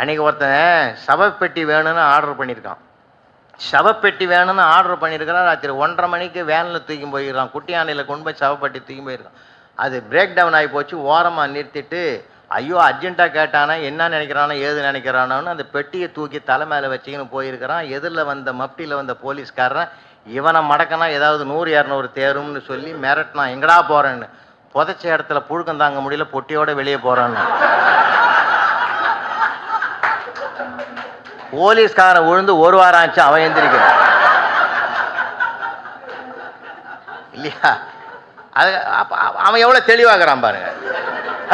அன்றைக்கி ஒருத்தன் சவப்பெட்டி வேணும்னு ஆர்டர் பண்ணியிருக்கான். சவப்பெட்டி வேணும்னு ஆர்டர் பண்ணியிருக்கிறான். ராத்திரி ஒன்றரை மணிக்கு வேனில் தூக்கி போயிருக்கான் குட்டி யானையில் கொண்டு போய் சவப்பெட்டி தூக்கி போயிருக்கான். அது பிரேக் டவுன் ஆகி போச்சு. ஓரமாக நிறுத்திட்டு ஐயோ அர்ஜென்ட்டாக கேட்டானா என்ன நினைக்கிறானோ ஏது நினைக்கிறானோன்னு அந்த பெட்டியை தூக்கி தலை மேலே வச்சுக்கின்னு போயிருக்கிறான். எதிரில் வந்த மப்டியில் வந்த போலீஸ்காரன் இவனை மடக்கனா ஏதாவது நூறு இரநூறு தேரும்னு சொல்லி மிரட்டினான். எங்கடா போகிறேன்னு புதைச்ச இடத்துல புழுக்கம் தாங்க முடியல பொட்டியோட வெளியே போகிறான்னு போலீஸ்காரன் விழுந்து ஒரு வாரம் ஆச்சு அவன் எந்திரிக்கிறான். இல்லையா? அது அவன் எவ்வளோ தெளிவாகிறான் பாருங்க.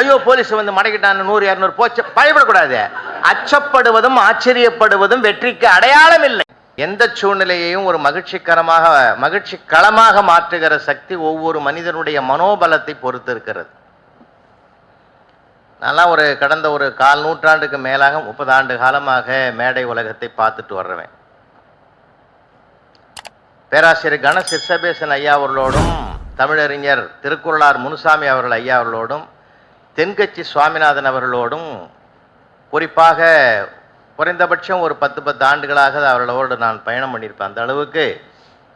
ஐயோ போலீஸ் வந்து மடக்கிட்டான்னு நூறு இரநூறு போச்சு பயப்படக்கூடாது. அச்சப்படுவதும் ஆச்சரியப்படுவதும் வெற்றிக்கு அடையாளம் இல்லை. எந்த சூழ்நிலையையும் ஒரு மகிழ்ச்சிகரமாக மகிழ்ச்சி களமாக மாற்றுகிற சக்தி ஒவ்வொரு மனிதனுடைய மனோபலத்தை பொறுத்து இருக்கிறது நான்லாம் ஒரு கடந்த ஒரு கால் நூற்றாண்டுக்கு மேலாக முப்பது ஆண்டு காலமாக மேடை உலகத்தை பார்த்துட்டு வர்றவன். பேராசிரியர் கண சிற்சபேசன் ஐயா அவர்களோடும் தமிழறிஞர் திருக்குறளார் முனுசாமி அவர்கள் ஐயா அவர்களோடும் தென்கட்சி சுவாமிநாதன் அவர்களோடும் குறிப்பாக குறைந்தபட்சம் ஒரு பத்து பத்து ஆண்டுகளாக அவர்களோடு நான் பயணம் பண்ணியிருப்பேன். அந்த அளவுக்கு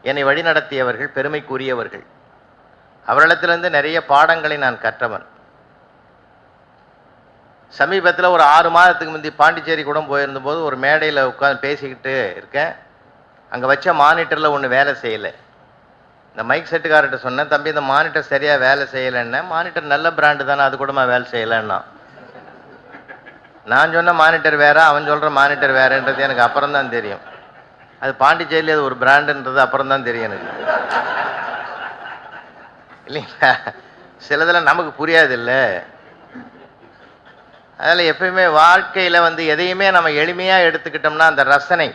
என்னை வழிநடத்தியவர்கள் பெருமைக்குரியவர்கள். அவர்களிடத்திலிருந்து நிறைய பாடங்களை நான் கற்றவன். சமீபத்தில் ஒரு ஆறு மாதத்துக்கு முந்தி பாண்டிச்சேரி கூட போயிருந்தபோது ஒரு மேடையில் உட்காந்து பேசிக்கிட்டு இருக்கேன். அங்கே வச்ச மானிட்டரில் ஒன்று வேலை செய்யலை. இந்த மைக் செட்டுக்காரர்கிட்ட சொன்னேன் தம்பி இந்த மானிட்டர் சரியாக வேலை செய்யலைன்னு மானிட்டர் நல்ல பிராண்டு தானே அது கூடமா வேலை செய்யலைன்னா? நான் சொன்ன மானிட்டர் வேற அவன் சொல்கிற மானிட்டர் வேறன்றது எனக்கு அப்புறம் தான் தெரியும். அது பாண்டிச்சேரியில் அது ஒரு பிராண்டுன்றது அப்புறம் தான் தெரியும் எனக்கு. இல்லைங்களா? சிலதெல்லாம் நமக்கு புரியாது இல்லை அதில் எப்பயுமே வாழ்க்கையில் வந்து எதையுமே நம்ம எளிமையாக எடுத்துக்கிட்டோம்னா அந்த ரசனை.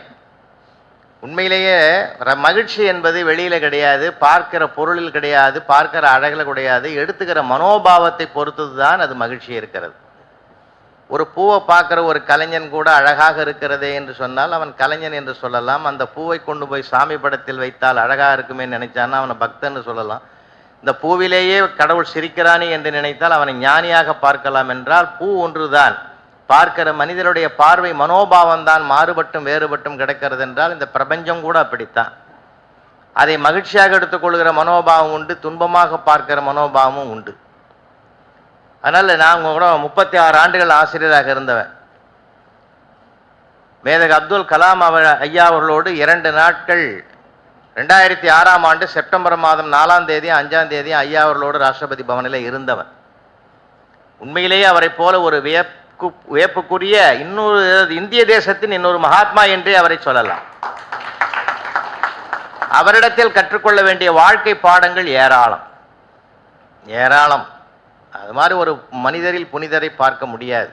உண்மையிலேயே ர- மகிழ்ச்சி என்பது வெளியில் கிடையாது பார்க்கிற பொருளில் கிடையாது பார்க்கிற அழகில் கிடையாது எடுத்துக்கிற மனோபாவத்தை பொறுத்தது தான் அது மகிழ்ச்சி இருக்கிறது. ஒரு பூவை பார்க்குற ஒரு கலைஞன் கூட அழகாக இருக்கிறதே என்று சொன்னால் அவன் கலைஞன் என்று சொல்லலாம். அந்த பூவை கொண்டு போய் சாமி படத்தில் வைத்தால் அழகாக இருக்குமே நினைச்சான்னா அவனை பக்தன்னு சொல்லலாம். இந்த பூவிலேயே கடவுள் சிரிக்கிறானே என்று நினைத்தால் அவனை ஞானியாக பார்க்கலாம் என்றால் பூ ஒன்றுதான். பார்க்கிற மனிதனுடைய பார்வை மனோபாவம் தான் மாறுபட்டும் வேறுபட்டும் கிடக்கிறது என்றால் இந்த பிரபஞ்சம் கூட அப்படித்தான். அதை மகிழ்ச்சியாக எடுத்துக்கொள்கிற மனோபாவம் உண்டு துன்பமாக பார்க்கிற மனோபாவமும் உண்டு. அதனால் நான் கூட முப்பத்தி ஆறு ஆண்டுகள் ஆசிரியராக இருந்தவன். மேதக அப்துல் கலாம் அவர் ஐயா அவர்களோடு இரண்டு நாட்கள் ரெண்டாயிரத்தி ஆறாம் ஆண்டு செப்டம்பர் மாதம் நாலாம் தேதி அஞ்சாம் தேதி ஐயா அவர்களோடு ராஷ்டிரபதி பவனில் இருந்தவர் உண்மையிலேயே அவரைப் போல ஒரு வியப்பு வியப்புக்குரிய இன்னொரு இந்திய தேசத்தின் இன்னொரு மகாத்மா என்றே அவரை சொல்லலாம். அவரிடத்தில் கற்றுக்கொள்ள வேண்டிய வாழ்க்கை பாடங்கள் ஏராளம். ஏராளம். அது மாதிரி ஒரு மனிதரில் புனிதரை பார்க்க முடியாது.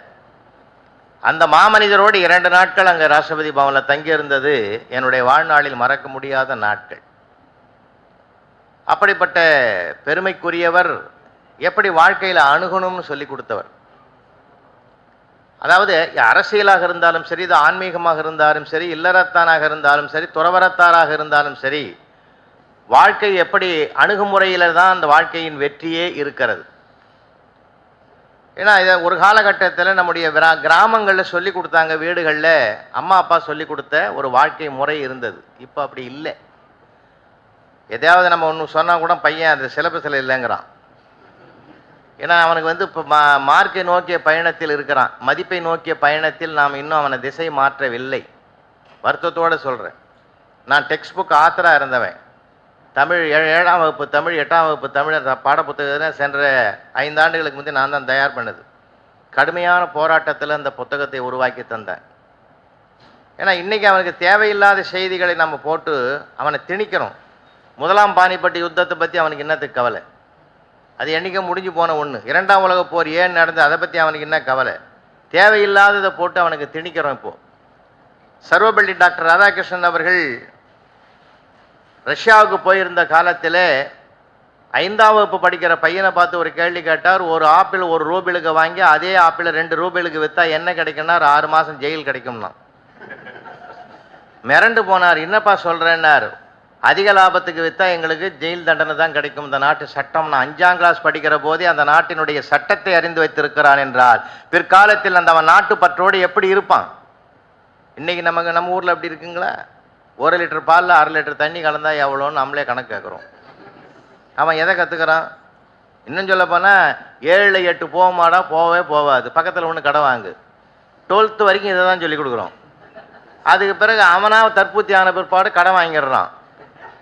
அந்த மாமனிதரோடு இரண்டு நாட்கள் அங்கே ராஷ்டிரபதி பவனில் தங்கியிருந்தது என்னுடைய வாழ்நாளில் மறக்க முடியாத நாட்கள். அப்படிப்பட்ட பெருமைக்குரியவர் எப்படி வாழ்க்கையில் அணுகணும்னு சொல்லி கொடுத்தவர். அதாவது அரசியலாக இருந்தாலும் சரி இது ஆன்மீகமாக இருந்தாலும் சரி இல்லறத்தானாக இருந்தாலும் சரி துறவரத்தாராக இருந்தாலும் சரி வாழ்க்கை எப்படி அணுகுமுறையில் தான் அந்த வாழ்க்கையின் வெற்றியே இருக்கிறது. ஏன்னா இதை ஒரு காலகட்டத்தில் நம்முடைய கிரா கிராமங்களில் சொல்லி கொடுத்தாங்க வீடுகளில். அம்மா அப்பா சொல்லி கொடுத்த ஒரு வாழ்க்கை முறை இருந்தது. இப்போ அப்படி இல்லை. எதையாவது நம்ம ஒன்று சொன்னால் கூட பையன் அது சிலபஸில் இல்லைங்கிறான். ஏன்னா அவனுக்கு வந்து இப்போ மா மார்க்கை நோக்கிய பயணத்தில் இருக்கிறான். மதிப்பை நோக்கிய பயணத்தில் நாம் இன்னும் அவனை திசை மாற்றவில்லை. வருத்தத்தோடு சொல்கிறேன் நான் டெக்ஸ்ட் புக் ஆத்தராக இருந்தவன். தமிழ் ஏ- ஏழாம் வகுப்பு தமிழ் எட்டாம் வகுப்பு தமிழ் பாடப்புத்தகத்தை சென்ற ஐந்தாண்டுகளுக்கு முந்தைய நான் தான் தயார் பண்ணது. கடுமையான போராட்டத்தில் அந்த புத்தகத்தை உருவாக்கி தந்தேன். ஏன்னா இன்றைக்கி அவனுக்கு தேவையில்லாத செய்திகளை நம்ம போட்டு அவனை திணிக்கிறோம். முதலாம் பாணிப்பட்டி யுத்தத்தை பற்றி அவனுக்கு என்னத்துக்கு கவலை? அது என்றைக்கும் முடிஞ்சு போன ஒன்று இரண்டாம் உலக போர் ஏன் நடந்து அதை பற்றி அவனுக்கு என்ன கவலை? தேவையில்லாததை போட்டு அவனுக்கு திணிக்கிறோம் இப்போது சர்வபள்ளி டாக்டர் ராதாகிருஷ்ணன் அவர்கள் ரஷ்யாவுக்கு போயிருந்த காலத்தில் ஐந்தாம் வகுப்பு படிக்கிற பையனை பார்த்து ஒரு கேள்வி கேட்டார். ஒரு ஆப்பிள் ஒரு ரூபிலுக்கு வாங்கி அதே ஆப்பிள் ரெண்டு ரூபிலுக்கு விற்றா என்ன கிடைக்கும்னா ஒரு ஆறு மாதம் ஜெயில் கிடைக்கும்னா. மிரண்டு போனார். என்னப்பா சொல்கிறேன்னார் அதிக லாபத்துக்கு விற்றா எங்களுக்கு ஜெயில் தண்டனை தான் கிடைக்கும். இந்த நாட்டு சட்டம் நான் அஞ்சாம் கிளாஸ் படிக்கிற போதே அந்த நாட்டினுடைய சட்டத்தை அறிந்து வைத்திருக்கிறான் என்றால் பிற்காலத்தில் அந்த அவன் நாட்டு பற்றோடு எப்படி இருப்பான்? இன்றைக்கி நமக்கு நம்ம ஊரில் அப்படி இருக்குங்களா? ஒரு லிட்டர் பாலில் அரை லிட்டர் தண்ணி கலந்தால் எவ்வளோன்னு நம்மளே கணக்கு கேட்குறோம் அவன் எதை கற்றுக்கிறான் இன்னும் சொல்ல போனால் ஏழு எட்டு போகமாடா போகவே போகாது. பக்கத்தில் ஒன்று கடை வாங்கு. டுவெல்த்து வரைக்கும் இதை தான் சொல்லி கொடுக்குறோம். அதுக்கு பிறகு அவனாக தற்பூத்தி ஆன பிற்பாடு கடை வாங்கிடுறான்.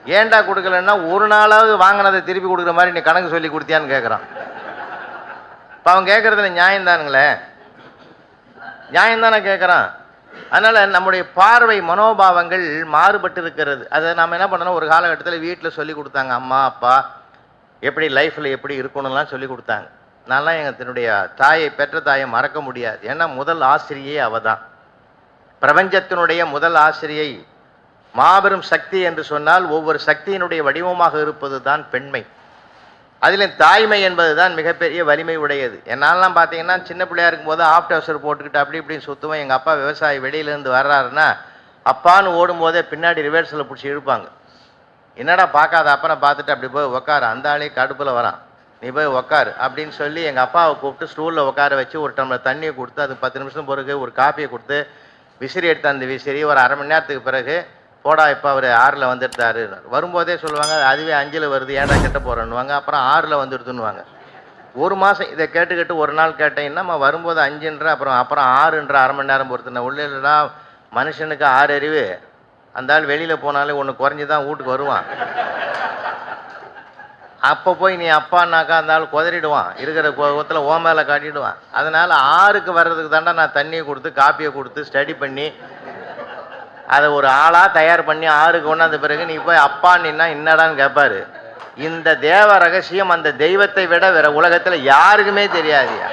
ஏன்டா கொடுக்கலன்னா ஒரு நாளாவது வாங்கினதை திருப்பி கொடுக்குற மாதிரி நீ கணக்கு சொல்லி கொடுத்தியான்னு கேட்குறான் இப்போ அவன் கேட்குறதுல நியாயம்தானுங்களே? நியாயம்தானே கேட்குறான் அதனால் நம்முடைய பார்வை மனோபாவங்கள் மாறுபட்டு இருக்கிறது அதை நாம் என்ன பண்ணணும்? ஒரு காலகட்டத்தில் வீட்டில் சொல்லி கொடுத்தாங்க. அம்மா அப்பா எப்படி லைஃப்பில் எப்படி இருக்கணும்லாம் சொல்லி கொடுத்தாங்க. நான்லாம் எங்கள் தன்னுடைய தாயை பெற்ற தாயை மறக்க முடியாது. ஏன்னா முதல் ஆசிரியை அவ தான் பிரபஞ்சத்தினுடைய முதல் ஆசிரியை மாபெரும் சக்தி என்று சொன்னால் ஒவ்வொரு சக்தியினுடைய வடிவமாக இருப்பது தான் பெண்மை. அதிலும் தாய்மை என்பது தான் மிகப்பெரிய வலிமை உடையது. என்னாலாம் பார்த்தீங்கன்னா சின்ன பிள்ளையா இருக்கும்போது ஆஃப்டர் அவசர் போட்டுக்கிட்டு அப்படி இப்படின்னு சுற்றுவேன் எங்கள் அப்பா விவசாயி வெளியிலேருந்து வர்றாருன்னா அப்பான்னு ஓடும்போதே பின்னாடி ரிவர்ஸில் பிடிச்சி இழுப்பாங்க. என்னடா பார்க்காத அப்பனை பார்த்துட்டு அப்படி போய் உக்காரு. அந்த ஆளே கடுப்பில் வரான். நீ போய் உக்காரு அப்படின்னு சொல்லி எங்கள் அப்பாவை கூப்பிட்டு ஸ்டூலில் உட்கார வச்சு ஒரு டம்ளர் தண்ணியை கொடுத்து அது பத்து நிமிஷம் பிறகு ஒரு காப்பியை கொடுத்து விசிறி எடுத்து அந்த விசிறி ஒரு அரை மணி நேரத்துக்கு பிறகு போடா இப்போ அவர் ஆறில் வந்துடுறாரு வரும்போதே சொல்லுவாங்க அதுவே அஞ்சில் வருது ஏன்டா கெட்ட போகிறேன்னுவாங்க அப்புறம் ஆறில் வந்துடுதுன்னுவாங்க. ஒரு மாதம் இதை கேட்டுக்கிட்டு ஒரு நாள் கேட்டீங்கன்னா நம்ம வரும்போது அஞ்சுன்ற அப்புறம் அப்புறம் ஆறுன்ற அரை மணி நேரம் பொறுத்துனா உள்ள இல்லைனா மனுஷனுக்கு ஆறு அறிவு அந்த ஆள் வெளியில் போனாலே ஒன்று குறைஞ்சி தான் வீட்டுக்கு வருவான். அப்போ போய் நீ அப்பான்னாக்கா அந்த ஆள் குதறிடுவான். இருக்கிற கோபத்தில் ஓ மேலே காட்டிடுவான். அதனால் ஆறுக்கு வர்றதுக்கு தாண்டா நான் தண்ணியை கொடுத்து காப்பியை கொடுத்து ஸ்டடி பண்ணி அதை ஒரு ஆளாக தயார் பண்ணி ஆறு கொண்டாந்த பிறகு நீ போய் அப்பா நின்னா என்னடான்னு கேட்பாரு இந்த தேவ ரகசியம் அந்த தெய்வத்தை விட வேற உலகத்தில் யாருக்குமே தெரியாதுயா.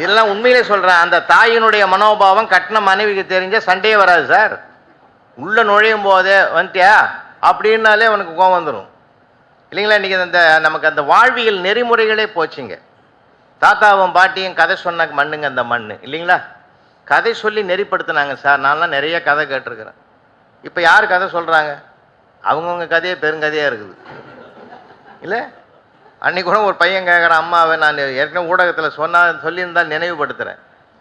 இதெல்லாம் உண்மையிலே சொல்கிறேன் அந்த தாயினுடைய மனோபாவம் கட்டின மனைவிக்கு தெரிஞ்ச சண்டையே வராது சார். உள்ளே நுழையும் போதே வந்துட்டியா? அப்படின்னாலே அவனுக்கு கோவம் வந்துடும் இல்லைங்களா இன்றைக்கி அந்த நமக்கு அந்த வாழ்வியல் நெறிமுறைகளே போச்சுங்க. தாத்தாவும் பாட்டியும் கதை சொன்ன மண்ணுங்க அந்த மண் இல்லைங்களா? கதை சொல்லி நெறிப்படுத்தினாங்க சார். நான்லாம் நிறைய கதை கேட்டிருக்கிறேன். இப்போ யார் கதை சொல்கிறாங்க அவங்கவுங்க கதையே பெருங்கதையாக இருக்குது. இல்லை? அன்னைக்கு கூட ஒரு பையன் கேட்குறான் அம்மாவை நான் ஏற்கனவே ஊடகத்தில் சொன்னால் சொல்லியிருந்தா நினைவுபடுத்துகிறேன்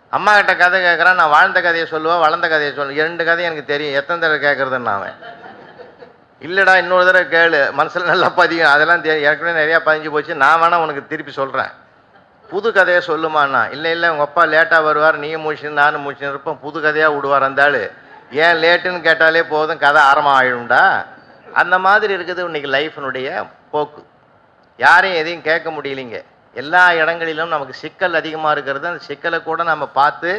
அம்மா கிட்ட கதை கேட்குறான் நான் வாழ்ந்த கதையை சொல்லுவேன் வளர்ந்த கதையை சொல்லுவேன் ரெண்டு கதையும் எனக்கு தெரியும். எத்தனை தடவை கேட்குறதுன்னு அவன். இல்லைடா இன்னொரு தடவை கேளு. மனசில் நல்லா பதியும். அதெல்லாம் தெரியும் ஏற்கனவே நிறையா பதிஞ்சு போச்சு. நான் வேணால் உனக்கு திருப்பி சொல்கிறேன் புது கதையை சொல்லுமாண்ணா. இல்லை இல்லை உங்கள் அப்பா லேட்டாக வருவார் நீயும் முடிச்சுன்னு நானும் முடிச்சுன்னு இருப்போம். புது கதையாக விடுவார் அந்த ஆள். ஏன் லேட்டுன்னு கேட்டாலே போதும் கதை ஆரம்பம் ஆயிடும்டா. அந்த மாதிரி இருக்குது இன்னைக்கு லைஃபினுடைய போக்கு. யாரையும் எதையும் கேட்க முடியலைங்க. எல்லா இடங்களிலும் நமக்கு சிக்கல் அதிகமாக இருக்கிறது. அந்த சிக்கலை கூட நம்ம பார்த்து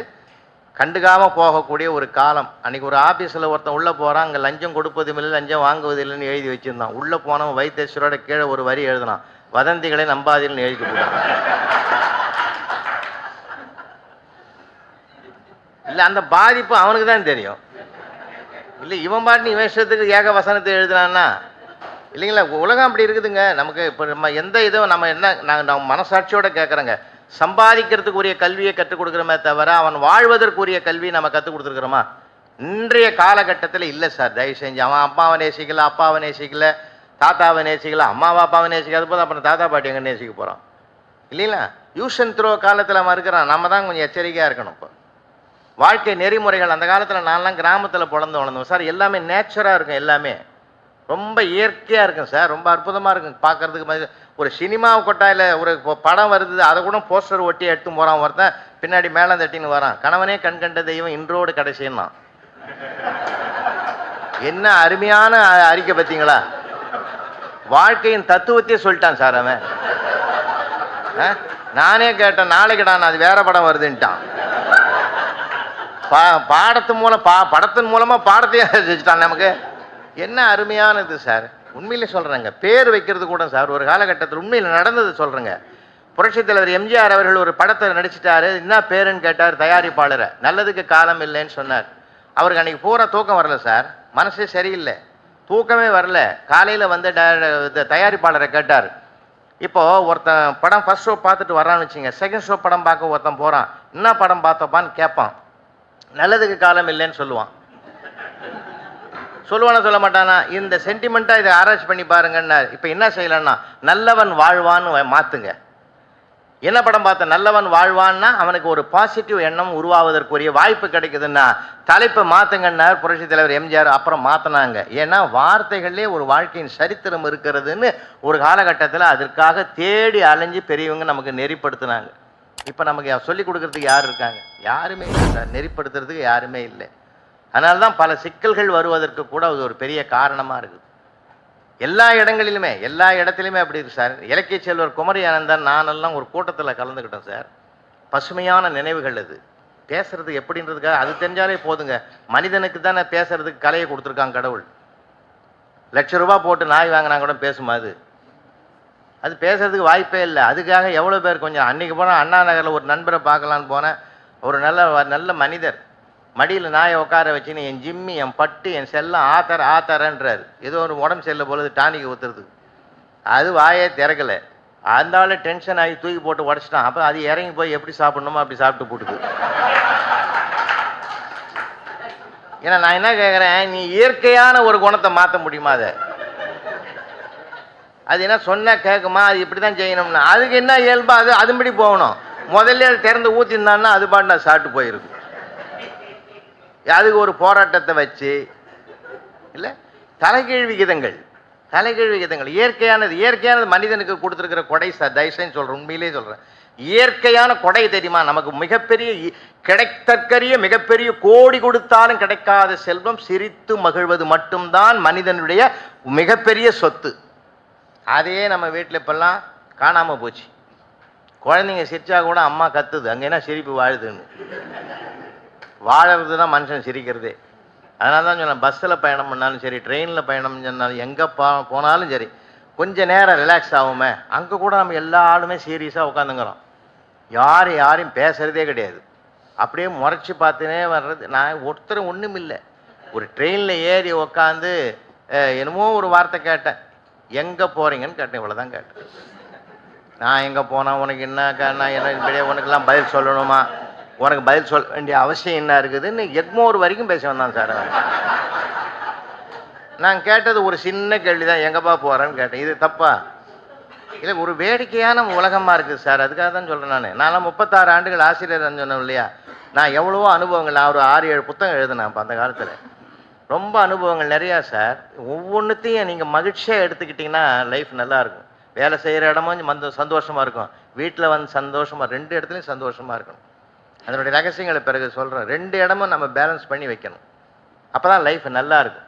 கண்டுக்காமல் போகக்கூடிய ஒரு காலம். அன்னைக்கு ஒரு ஆஃபீஸில் ஒருத்தன் உள்ளே போகிறான் அங்கே லஞ்சம் கொடுப்பதும் இல்லை லஞ்சம் வாங்குவதில்லைன்னு எழுதி வச்சுருந்தான். உள்ளே போனவன் வைத்தேஸ்வரோட கீழே ஒரு வரி எழுதினான். வதந்திகளை நம்பாதீர்கள் எழுதி போட்டான் இல்லை அந்த பாதிப்பு அவனுக்கு தான் தெரியும். இல்லை இவன் பாட்டு இவன் இஷ்டத்துக்கு ஏக வசனத்தை எழுதுனான்னா இல்லைங்களா உலகம் அப்படி இருக்குதுங்க. நமக்கு இப்போ நம்ம எந்த இதுவும் நம்ம என்ன நாங்கள் நம்ம மனசாட்சியோட கேட்குறோங்க சம்பாதிக்கிறதுக்குரிய கல்வியை கற்றுக் கொடுக்குறோமே தவிர அவன் வாழ்வதற்குரிய கல்வியை நம்ம கற்றுக் கொடுத்துருக்குறோமா? இன்றைய காலகட்டத்தில் இல்லை சார். தயவு செஞ்சு அவன் அப்பாவை நேசிக்கல அப்பாவை நேசிக்கல. தாத்தாவை நேசிக்கலாம் அம்மாவை அப்பாவை நேசிக்காத போது அப்புறம் தாத்தா பாட்டி எங்கே நேசிக்க போகிறோம் இல்லைங்களா? யூஷன் த்ரோ காலத்தில் அவன் இருக்கிறான். நம்ம தான் கொஞ்சம் எச்சரிக்கையாக இருக்கணும் இப்போ. வாழ்க்கை நெறிமுறைகள் அந்த காலத்தில் நான்லாம் கிராமத்தில் பிறந்து வளர்ந்தோம் சார் எல்லாமே நேச்சராக இருக்கும் எல்லாமே. ரொம்ப இயற்கையாக இருக்கும் சார். ரொம்ப அற்புதமாக இருக்கும். பார்க்கறதுக்கு மாதிரி ஒரு சினிமா கொட்டாயில் ஒரு படம் வருது அதை கூட போஸ்டர் ஒட்டி எடுத்து போகிறான் ஒருத்தன். பின்னாடி மேலே தட்டின்னு வரான். கணவனே கண் கண்ட தெய்வம் இன்றோடு கடைசின்னா. என்ன அருமையான அ- அறிக்கை பார்த்தீங்களா? வாழ்க்கையின் தத்துவத்தையே சொல்லிட்டான் சார் அவன். நானே கேட்டேன் நாளைக்குடா நான் அது வேற படம் வருதுன்ட்டான். பா பாடத்து மூலம் பா படத்தின் மூலமாக பாடத்தையே செஞ்சுட்டான் நமக்கு. என்ன அருமையானது சார். உண்மையிலே சொல்கிறேங்க பேர் வைக்கிறது கூட சார் ஒரு காலகட்டத்தில் உண்மையில் நடந்தது சொல்கிறேங்க புரட்சித் தலைவர் எம்ஜிஆர் அவர்கள் ஒரு படத்தை நடிச்சிட்டாரு என்ன பேருன்னு கேட்டார் தயாரிப்பாளரை. நல்லதுக்கு காலம் இல்லைன்னு சொன்னார். அவருக்கு அன்னைக்கு பூரா தூக்கம் வரல சார். மனசே சரியில்லை. தூக்கமே வரல. காலையில் வந்து ட- இது தயாரிப்பாளரை கேட்டார். இப்போது ஒருத்தன் படம் ஃபஸ்ட் ஷோ பார்த்துட்டு வரான்னு வச்சுங்க செகண்ட் ஷோ படம் பார்க்க ஒருத்தன் போகிறான் என்ன படம் பார்த்தப்பான்னு கேட்பான் நல்லதுக்கு காலம் இல்லைன்னு சொல்லுவான். சொல்லுவானா சொல்ல மாட்டானா? இந்த சென்டிமெண்ட்டாக இதை ஆராய்ச்சி பண்ணி பாருங்கன்னா இப்போ என்ன செய்யலான்னா நல்லவன் வாழ்வான்னு மாற்றுங்க என்ன படம் பார்த்த நல்லவன் வாழ்வான்னா அவனுக்கு ஒரு பாசிட்டிவ் எண்ணம் உருவாவதற்குரிய வாய்ப்பு கிடைக்குதுன்னா தலைப்பை மாத்துங்கன்னார் புரட்சி தலைவர் எம்ஜிஆர் அப்புறம் மாத்தினாங்க. ஏன்னா வார்த்தைகளே ஒரு வாழ்க்கையின் சரித்திரம் இருக்கிறதுன்னு ஒரு காலகட்டத்தில் அதற்காக தேடி அலைஞ்சு பெரியவங்க நமக்கு நெறிப்படுத்தினாங்க. இப்போ நமக்கு சொல்லிக் கொடுக்கறதுக்கு யார் இருக்காங்க? யாருமே இல்லை சார். நெறிப்படுத்துறதுக்கு யாருமே இல்லை. அதனால தான் பல சிக்கல்கள் வருவதற்கு கூட அது ஒரு பெரிய காரணமாக இருக்குது. எல்லா இடங்களிலுமே எல்லா இடத்துலையுமே அப்படி இருக்கு சார். இலக்கிய செல்வர் குமரி ஆனந்தன் நானெல்லாம் ஒரு கூட்டத்தில் கலந்துக்கிட்டோம் சார். பசுமையான நினைவுகள் அது. பேசுறது எப்படின்றதுக்காக அது தெரிஞ்சாலே போதுங்க. மனிதனுக்கு தானே பேசுறதுக்கு கலையை கொடுத்துருக்காங்க கடவுள். லட்ச ரூபா போட்டு நாய் வாங்கினா கூட பேசுமா அது? அது பேசுறதுக்கு வாய்ப்பே இல்லை. அதுக்காக எவ்வளோ பேர் கொஞ்சம் அன்னைக்கு போனால் அண்ணா நகரில் ஒரு நண்பரை பார்க்கலான்னு போனேன். ஒரு நல்ல நல்ல மனிதர். மடியில் நாயை உட்கார வச்சுன்னு என் ஜிம்மி என் பட்டு என் செல்லம் ஆத்தர ஆத்தரன்றார். ஏதோ ஒரு உடம்பு செல்ல பொழுது டானிக்கு ஊத்துறது அது வாயே திறக்கலை. அந்த டென்ஷன் ஆகி தூக்கி போட்டு உடச்சிட்டான். அப்போ அது இறங்கி போய் எப்படி சாப்பிடணுமோ அப்படி சாப்பிட்டு போட்டுது ஏன்னா நான் என்ன கேட்குறேன் நீ இயற்கையான ஒரு குணத்தை மாற்ற முடியுமா அதை? அது என்ன சொன்ன கேட்குமா அது இப்படி தான் செய்யணும்னா. அதுக்கு என்ன இயல்பா அது? அதுபடி போகணும். முதல்ல திறந்து ஊற்றிருந்தான்னா அது பாட்டு நான் சாப்பிட்டு போயிருக்கும். அதுக்கு ஒரு போராட்டத்தை வச்சு இல்லை? தலைகீழ் விகிதங்கள். தலைகீழ் விகிதங்கள். இயற்கையானது இயற்கையானது மனிதனுக்கு கொடுத்துருக்கிற கொடை ச தயசைன்னு சொல்கிறேன் உண்மையிலே சொல்கிறேன் இயற்கையான கொடை தெரியுமா? நமக்கு மிகப்பெரிய கிடைத்தற்கரிய மிகப்பெரிய கோடி கொடுத்தாலும் கிடைக்காத செல்வம் சிரித்து மகிழ்வது மட்டும்தான் மனிதனுடைய மிகப்பெரிய சொத்து. அதையே நம்ம வீட்டில் இப்பெல்லாம் காணாமல் போச்சு. குழந்தைங்க சிரிச்சா கூட அம்மா கத்துது அங்கே என்ன சிரிப்பு வாழுதுன்னு. வாழறது தான் மனுஷன் சிரிக்கிறது. அதனால தான் சொன்னேன் பஸ்ஸில் பயணம் பண்ணாலும் சரி ட்ரெயினில் பயணம் பண்ணாலும் எங்கே போ போனாலும் சரி கொஞ்சம் நேரம் ரிலாக்ஸ் ஆகுமே. அங்கே கூட நம்ம எல்லா ஆளுமே சீரியஸாக உட்காந்துங்கிறோம் யார் யாரையும் பேசுகிறதே கிடையாது. அப்படியே முறைச்சி பார்த்துனே வர்றது நான் ஒருத்தர் ஒன்றும் இல்லை. ஒரு ட்ரெயினில் ஏறி உக்காந்து என்னமோ ஒரு வார்த்தை கேட்டேன். எங்கே போகிறீங்கன்னு கேட்டேன் இவ்வளோ தான் கேட்டேன். நான் எங்கே போனால் உனக்கு என்ன நான் என்ன இப்படியே உனக்கெல்லாம் பதில் சொல்லணுமா? உனக்கு பதில் சொல்ல வேண்டிய அவசியம் என்ன இருக்குதுன்னு எக்மோர் வரைக்கும் பேச வந்தான் சார் நான் கேட்டது ஒரு சின்ன கேள்வி தான் எங்கப்பா போகிறேன்னு கேட்டேன். இது தப்பா? இல்லை ஒரு வேடிக்கையான உலகமாக இருக்குது சார். அதுக்காக தான் சொல்கிறேன் நான். நான்லாம் முப்பத்தாறு ஆண்டுகள் ஆசிரியர் சொன்னேன் இல்லையா? நான் எவ்வளவோ அனுபவங்கள் நான் ஒரு ஆறு ஏழு புத்தகம் எழுதினேன் அப்போ அந்த காலத்தில். ரொம்ப அனுபவங்கள் நிறையா சார். ஒவ்வொன்றுத்தையும் நீங்கள் மகிழ்ச்சியாக எடுத்துக்கிட்டிங்கன்னா லைஃப் நல்லாயிருக்கும் வேலை செய்கிற இடமும் மந்த சந்தோஷமாக இருக்கும். வீட்டில் வந்து சந்தோஷமாக ரெண்டு இடத்துலையும் சந்தோஷமாக இருக்கணும். அதனுடைய ரகசியங்களை பிறகு சொல்கிறேன் ரெண்டு இடமும் நம்ம பேலன்ஸ் பண்ணி வைக்கணும். அப்போ தான் லைஃப் நல்லா இருக்கும்.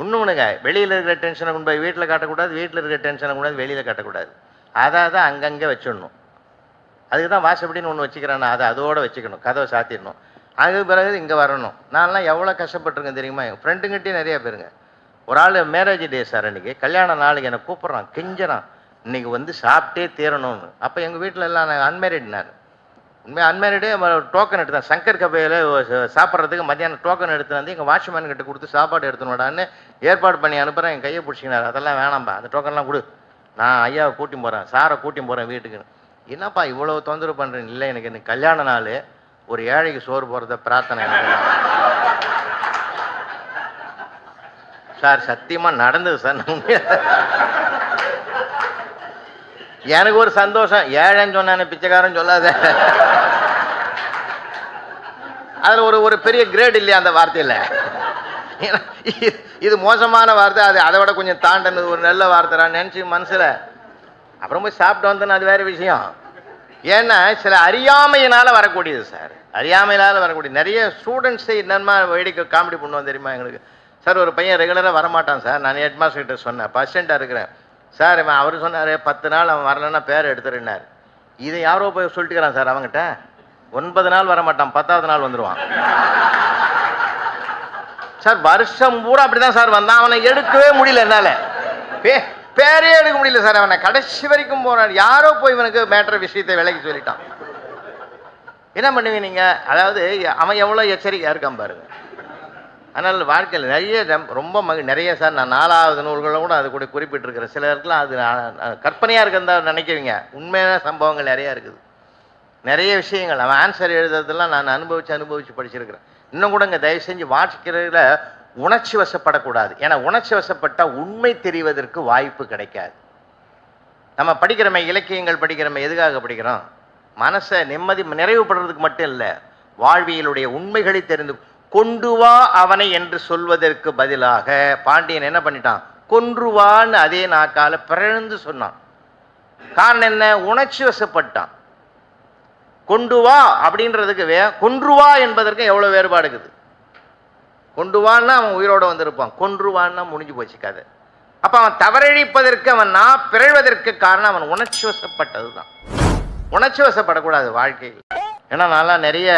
ஒன்றுங்க வெளியில் இருக்கிற டென்ஷனை கொண்டு போய் வீட்டில் காட்டக்கூடாது வீட்டில் இருக்கிற டென்ஷனை கொண்டு போய் வெளியில் காட்டக்கூடாது. அதை தான் அங்கங்கே வச்சிடணும். அதுக்கு தான் வாசப்படின்னு ஒன்று வச்சுக்கிறேன்னா அதை அதோட வச்சுக்கணும். கதவை சாத்திடணும். அதுக்கு பிறகு இங்கே வரணும். நான்லாம் எவ்வளோ கஷ்டப்பட்டுருக்கேன் தெரியுமா? என் ஃப்ரெண்டுங்கிட்டே நிறையா பேருங்க. ஒரு ஆள் மேரேஜ் டே சார் அன்றைக்கி கல்யாண நாளைக்கு என்னை கூப்பிட்றான் கெஞ்சறான். இன்னைக்கு வந்து சாப்பிட்டே தீரணும்னு. அப்போ எங்கள் வீட்டில் எல்லாம் நான் அன்மேரிட் நான் உண்மையாக அன்மேரிடே டோக்கன் எடுத்தேன் சங்கர் கபையில் சாப்பிட்றதுக்கு மத்தியானம் டோக்கன் எடுத்து வந்து எங்கள் வாட்ச்மேன் கிட்ட கொடுத்து சாப்பாடு எடுத்துனோடான்னு ஏற்பாடு பண்ணி அனுப்புகிறேன் என் கையை பிடிச்சிக்கினார். அதெல்லாம் வேணாம்பா. அந்த டோக்கன்லாம் கொடு. நான் ஐயாவை கூட்டி போகிறேன் சாரை கூட்டி போகிறேன் வீட்டுக்கு என்னப்பா இவ்வளோ தொந்தரவு பண்ணுறேன் இல்லை எனக்கு இந்த கல்யாண நாள். ஒரு ஏழைக்கு சோறு போகிறத பிரார்த்தனை சார் சத்தியமாக நடந்தது சார். நான் எனக்கு ஒரு சந்தோஷம். ஏழைன்னு சொன்னானே பிச்சைக்காரன் சொல்லாத. அதில் ஒரு ஒரு பெரிய கிரேட் இல்லையா அந்த வார்த்தையில்? ஏன்னா, இது- மோசமான வார்த்தை. அது அதை விட கொஞ்சம் தாண்டனது. ஒரு நல்ல வார்த்தை நினச்சி மனசில். அப்புறம் போய் சாப்பிட்டு வந்தேன்னு அது வேறு விஷயம். ஏன்னா சில அறியாமையினால் வரக்கூடியது சார். அறியாமையினால் வரக்கூடிய நிறைய ஸ்டூடெண்ட்ஸை என்னமா வேடிக்கை காமெடி பண்ணுவோம் தெரியுமா எங்களுக்கு? சார் ஒரு பையன் ரெகுலராக வரமாட்டான் சார். நான் ஹெட் மாஸ்டர் கிட்ட சொன்னேன். பர்சண்ட்டாக இருக்கிறேன். சார் இவன் அவர் சொன்னார் பத்து நாள் அவன் வரலன்னா பேர் எடுத்துருன்னார் இதை யாரோ போய் சொல்லிட்டுக்கிறான் சார் அவங்ககிட்ட ஒன்பது நாள் வரமாட்டான் பத்தாவது நாள் வந்துடுவான் சார் வருஷம் பூரா அப்படிதான் சார் வந்தான். அவனை எடுக்கவே முடியல என்னால். பே பேரே எடுக்க முடியல சார் அவனை. கடைசி வரைக்கும் போனார். யாரோ போய் இவனுக்கு மேட்ரு விஷயத்தை விலைக்கு சொல்லிட்டான். என்ன பண்ணுவீங்க நீங்கள் அதாவது அவன் எவ்வளோ எச்சரிக்கையாக இருக்கான் பாருங்கள் அதனால் வாழ்க்கையில் நிறைய ரொம்ப- மகி நிறைய சார் நான் நாலாவது நூல்களை கூட அது கூட குறிப்பிட்டிருக்கிறேன். சிலருக்குலாம் அது கற்பனையாக இருக்கிறதா நினைக்கிறீங்க. உண்மையான சம்பவங்கள் நிறையா இருக்குது. நிறைய விஷயங்கள். அவன் ஆன்சர் எழுதுறதெல்லாம் நான் அனுபவிச்சு அனுபவிச்சு படிச்சிருக்கிறேன். இன்னும் கூட இங்கே தயவு செஞ்சு வாசிக்கிறதுல உணர்ச்சி வசப்படக்கூடாது. ஏன்னா உணர்ச்சி வசப்பட்டா உண்மை தெரிவதற்கு வாய்ப்பு கிடைக்காது. நம்ம படிக்கிறோமே இலக்கியங்கள் படிக்கிறோமே எதுக்காக படிக்கிறோம்? மனசை நிம்மதி நிறைவுபடுறதுக்கு மட்டும் இல்லை. வாழ்வியலுடைய உண்மைகளை தெரிந்து கொண்டு வா அவனை என்று சொல்வதற்கு பதிலாக பாண்டியன் என்ன பண்ணிட்டான்? கொன்றுவான்னு அதே நாக்கால பிறழ்ந்து சொன்னான். காரணம் என்ன? உணர்ச்சி வசப்பட்டான். கொண்டு வா அப்படின்றதுக்கு வே கொன்று வா என்பதற்கு எவ்வளோ வேறுபாடு இருக்குது? கொண்டு வான்னா அவன் உயிரோட வந்திருப்பான். கொன்றுவான்னா முடிஞ்சு போச்சு கதை. அப்ப அவன் தவறழிப்பதற்கு அவன் நான் பிறழ்வதற்கு காரணம் அவன் உணர்ச்சி வசப்பட்டது தான் உணர்ச்சி வசப்படக்கூடாது வாழ்க்கையில். ஏன்னா நான்லாம் நிறைய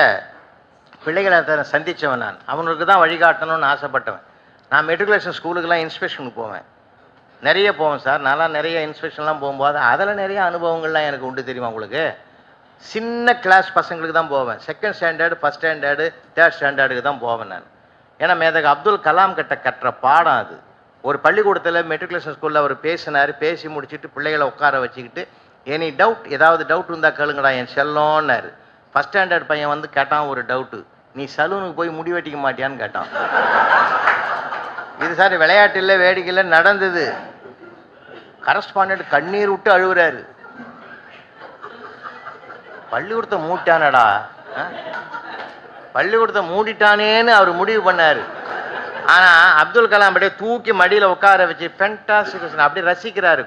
பிள்ளைகளை தர சந்தித்தவன் நான். அவனுக்கு தான் வழிகாட்டணும்னு ஆசைப்பட்டவன். நான் மெட்ரிகுலேஷன் ஸ்கூலுக்கெல்லாம் இன்ஸ்பெக்ஷனுக்கு போவேன். நிறைய போவேன் சார். நான்லாம் நிறைய இன்ஸ்பெக்ஷன்லாம் போகும்போது அதில் நிறைய அனுபவங்கள்லாம் எனக்கு உண்டு தெரியுமா உங்களுக்கு? சின்ன கிளாஸ் பசங்களுக்கு தான் போவேன். Second standard first standard third ஸ்டாண்டர்டுக்கு தான் போவேன் நான். ஏன்னா மேதக அப்துல் கலாம் கிட்ட கற்ற பாடம் அது. ஒரு பள்ளிக்கூடத்தில் மெட்ரிகுலேஷன் ஸ்கூலில் அவர் பேசினார். பேசி முடிச்சுட்டு பிள்ளைகளை உட்கார வச்சுக்கிட்டு எனி டவுட் ஏதாவது டவுட் இருந்தால் கேளுங்கடா என் செல்லோன்னாரு. ஃபஸ்ட் ஸ்டாண்டர்ட் பையன் வந்து கேட்டான் ஒரு டவுட்டு நீ சலூனுக்கு போய் முடி வெட்டிக்க மாட்டியான்னு கேட்டான். இது சார் விளையாட்டு இல்லை வேடிக்கை இல்லை நடந்தது. கரஸ்பாண்டன்ட் கண்ணீர் விட்டு அழுகுறாரு. பள்ளிக்கூடத்தை மூட்டானடா. பள்ளிக்கூடத்தை மூடிட்டானேன்னு அவர் முடிவு பண்ணாரு. ஆனா அப்துல் கலாம் அப்படியே தூக்கி மடியில உட்கார வச்சு ஃபென்டாஸ்டிக் அப்படியே ரசிக்கிறாரு.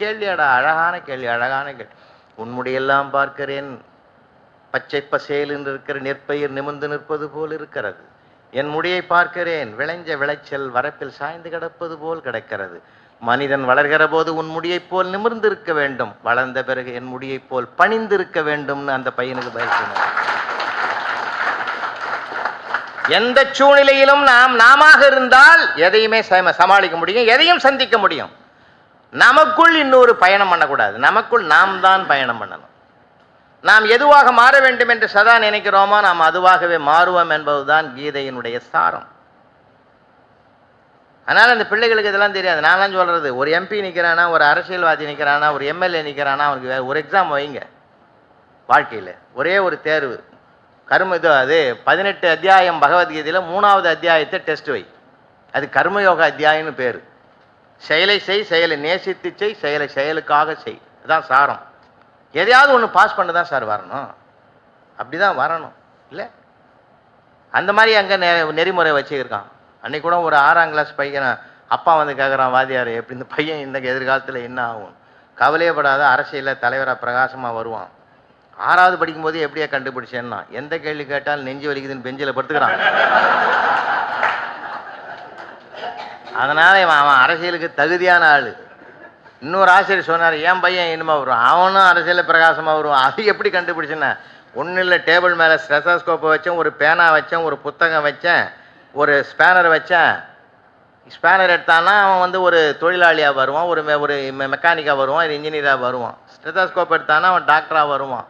கேள்வியாடா அழகான கேள்வி அழகான கேள்வி. உன்முடியெல்லாம் பார்க்கிறேன். பச்சை பசேல் என்று இருக்கிற நெற்பயிர் நிமிர்ந்து நிற்பது போல் இருக்கிறது. என் முடியை பார்க்கிறேன். விளைஞ்ச விளைச்சல் வரப்பில் சாய்ந்து கிடப்பது போல் கிடக்கிறது. மனிதன் வளர்கிற போது உன் முடியைப் போல் நிமிர்ந்திருக்க வேண்டும். வளர்ந்த பிறகு என் முடியைப் போல் பணிந்து இருக்க வேண்டும்னு அந்த பையனுக்கு பயிற்சினார் எந்த சூழ்நிலையிலும் நாம் நாமாக இருந்தால் எதையுமே சம- சமாளிக்க முடியும். எதையும் சந்திக்க முடியும். நமக்குள் இன்னொரு பயணம் பண்ணக்கூடாது. நமக்குள் நாம் தான் பயணம் பண்ணணும். நாம் எதுவாக மாற வேண்டும் என்று சதா நினைக்கிறோமோ நாம் அதுவாகவே மாறுவோம் என்பதுதான் கீதையினுடைய சாரம். அதனால் அந்த பிள்ளைகளுக்கு இதெல்லாம் தெரியாது. நான்லாம் சொல்கிறது ஒரு எம்பி நிற்கிறானா ஒரு அரசியல்வாதி நிற்கிறானா ஒரு எம்எல்ஏ நிற்கிறானா அவனுக்கு ஒரு எக்ஸாம் வைங்க. வாழ்க்கையில். ஒரே ஒரு தேர்வு. கர்ம இது அது பதினெட்டு அத்தியாயம் பகவத்கீதையில் மூணாவது அத்தியாயத்தை டெஸ்ட் வை. அது கர்மயோக அத்தியாயம்னு பேர். செயலை செய் செயலை நேசித்து செய் செயலை செயலுக்காக செய். அதான் சாரம். எதையாவது ஒன்று பாஸ் பண்ண தான் சார் வரணும். அப்படி தான் வரணும். இல்லை? அந்த மாதிரி அங்கே நெ நெறிமுறை வச்சுருக்கான். அன்னைக்கு கூட ஒரு ஆறாம் கிளாஸ் பையனை அப்பா வந்து கேட்குறான் வாத்தியார் எப்படி இந்த பையன் இந்த எதிர்காலத்தில் என்ன ஆகும்? கவலையப்படாத அரசியலில் தலைவராக பிரகாசமாக வருவான். ஆறாவது படிக்கும்போது எப்படியா கண்டுபிடிச்சேன்னா எந்த கேள்வி கேட்டாலும் நெஞ்சு வலிக்குதுன்னு பெஞ்சில் படுத்துக்கிறான். அதனால் இவன் அவன் அரசியலுக்கு தகுதியான ஆள். இன்னொரு ஆசிரியர் சொன்னார் என் பையன் இனிமே வருவான்? அவனும் அரசியலில் பிரகாசமாக வருவான். அது எப்படி கண்டுபிடிச்சுன்னா ஒன்றும் இல்லை டேபிள் மேலே ஸ்ட்ரெசஸ்கோப்பை வச்சேன் ஒரு பேனா வச்சேன் ஒரு புத்தகம் வச்சேன் ஒரு ஸ்பேனர் வச்சேன். ஸ்பேனர் எடுத்தான்னா அவன் வந்து ஒரு தொழிலாளியாக வருவான் ஒரு மெ- ஒரு மெக்கானிக்காக வருவான் ஒரு இன்ஜினியராக வருவான். ஸ்டெதாஸ்கோப் எடுத்தானா அவன் டாக்டராக வருவான்.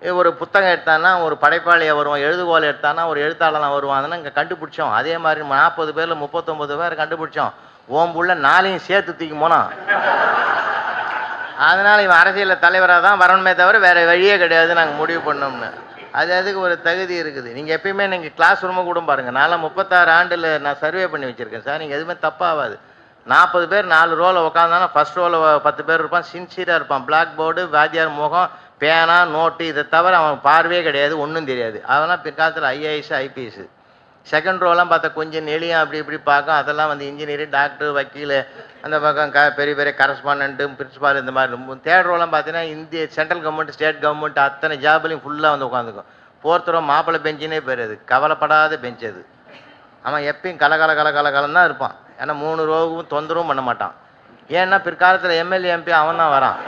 ஒரு புத்தகம் எடுத்தானா ஒரு படைப்பாளியாக வருவான். எழுதுகோல் எடுத்தானா ஒரு எழுத்தாளனாக வருவான். அதெல்லாம் இங்கே கண்டுபிடிச்சோம். அதே மாதிரி நாற்பது பேரில் முப்பத்தொம்பது பேர் கண்டுபிடிச்சோம். ஓம் புள்ள நாளையும் சேர்த்து தூக்கி போனான். அதனால் இவன் அரசியலில் தலைவராக தான் வரணுமே தவிர வேறு வழியே கிடையாது நாங்கள் முடிவு பண்ணோம்னு. அது அதுக்கு ஒரு தகுதி இருக்குது. நீங்கள் எப்பயுமே நீங்கள் கிளாஸ் ரூமை கூட பாருங்கள் நான்லாம் முப்பத்தாறு ஆண்டில் நான் சர்வே பண்ணி வச்சுருக்கேன். சார் நீங்கள் எதுவுமே தப்பாகாது நாற்பது பேர் நாலு ரோவில் உட்காந்தானா ஃபர்ஸ்ட் ரோவில் பத்து பேர் இருப்பான் சின்சியராக இருப்பான். பிளாக் போர்டு வாத்தியார் முகம் பேனா நோட்டு இதை தவிர அவன் பார்வையே கிடையாது ஒன்றும் தெரியாது. அதெல்லாம் பிற்காலத்தில் ஐஏஎஸ் ஐபிஎஸ் செகண்ட் ரோலாம் பார்த்தா கொஞ்சம் நெளியும் அப்படி இப்படி பார்க்கும். அதெல்லாம் வந்து இன்ஜினியர் டாக்டர் வக்கீல் அந்த பக்கம் க பெரிய பெரிய கரஸ்பாண்டன்ட்டு பிரின்ஸிபால் இந்த மாதிரி ரொம்ப. தேர்ட் ரோலாம் பார்த்தீங்கன்னா இந்திய சென்ட்ரல் கவர்மெண்ட் ஸ்டேட் கவர்மெண்ட் அத்தனை ஜாப்லையும் ஃபுல்லாக வந்து உட்காந்துக்கும் ஃபோர்த் ரோ மாப்பிள்ளை பெஞ்சுனே பேர் அது. கவலைப்படாத பெஞ்ச் அது. அவன் எப்பயும் கல கல கல கல இருப்பான். ஏன்னா மூணு ரோவும் தொந்தரவும் பண்ண மாட்டான். ஏன்னா பிற்காலத்தில் எம்எல்ஏ எம்பி அவன் தான் வரான்.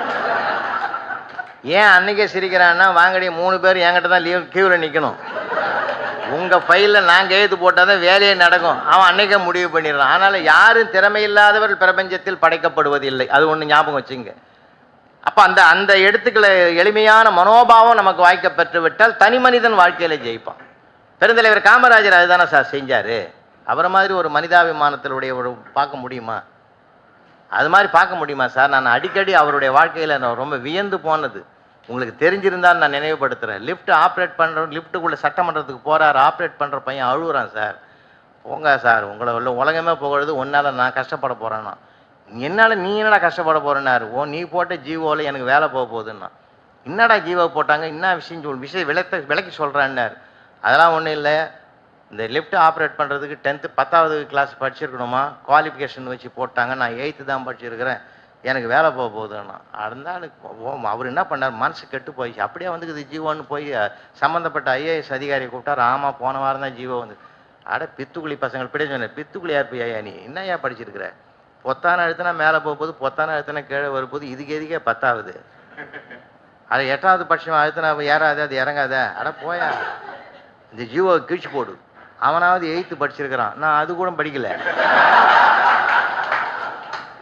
ஏன் அன்னைக்கே சிரிக்கிறான்னா வாங்கடி மூணு பேர் என்கிட்ட தான் லீவ் கியூவில் நிற்கணும் உங்கள் ஃபைலில் நான் கையெழுத்து போட்டால் தான் வேலையே நடக்கும். அவன் அன்னைக்கே முடிவு பண்ணிடுறான். அதனால் யாரும் திறமை இல்லாதவர்கள் பிரபஞ்சத்தில் படைக்கப்படுவதில்லை. அது ஒன்று ஞாபகம் வச்சுங்க. அப்போ அந்த அந்த எடுத்துக்களை எளிமையான மனோபாவம் நமக்கு வாய்க்க பெற்று விட்டால் தனி மனிதன் வாழ்க்கையில் ஜெயிப்பான். பெருந்தலைவர் காமராஜர் அதுதானே சார் செஞ்சார்? அவரை மாதிரி ஒரு மனிதாபிமானத்தினுடைய ஒரு பார்க்க முடியுமா? அது மாதிரி பார்க்க முடியுமா சார்? நான் அடிக்கடி அவருடைய வாழ்க்கையில் நான் ரொம்ப வியந்து போனது. உங்களுக்கு தெரிஞ்சிருந்தால் நான் நினைவுபடுத்துகிறேன் லிஃப்ட் ஆப்ரேட் பண்ணுற லிஃப்ட்டுக்குள்ளே சட்டமன்றத்துக்கு போகிறார் ஆப்ரேட் பண்ணுற பையன் அழுகுறான் சார். போங்க சார் உங்களை உள்ள உலகமே போகிறது உன்னால் நான் கஷ்டப்பட போகிறேன்னா என்னால் நீ என்னடா கஷ்டப்பட போகிறேன்னாரு ஓ நீ போட்ட ஜீவோவில் எனக்கு வேலை போக போகுதுன்னா. என்னடா ஜீவோ போட்டாங்க என்ன விஷயம் சொல் விஷயம் விளக்க விளக்கி சொல்கிறான்னாரு அதெல்லாம் ஒன்றும் இல்லை. இந்த லிஃப்ட் ஆப்ரேட் பண்ணுறதுக்கு டென்த்து பத்தாவது கிளாஸ் படிச்சிருக்கணுமா? குவாலிஃபிகேஷன் வச்சு போட்டாங்க. நான் எயித்து தான் படிச்சிருக்கிறேன். எனக்கு வேலை போக போகுதுன்னா இருந்தாலும் ஓ அவர் என்ன பண்ணார் மனசு கெட்டு போயிடுச்சு அப்படியே வந்துக்குது ஜீவோன்னு போய் சம்மந்தப்பட்ட ஐஏஎஸ் அதிகாரியை கூப்பிட்டார் ஆமாம் போன வாரம் தான் ஜீவோ வந்து அட பித்துக்குழி பசங்க இப்படியே சொன்னேன் பித்துக்குழி யார் ஐயா நீ ஏன் படிச்சிருக்கிற? பொத்தான எழுத்துனா மேலே போக போகுது பொத்தான எழுத்துனா கீழே வரும்போது இதுக்கு எதுக்கே பத்தாவது? அது எட்டாவது பட்சம் அழுத்தினா ஏறாதே அது இறங்காத? அட போயா. இந்த ஜீவோ கிழிச்சு போடு. அவனாவது எயித்து படிச்சிருக்கிறான். நான் அது கூட படிக்கல.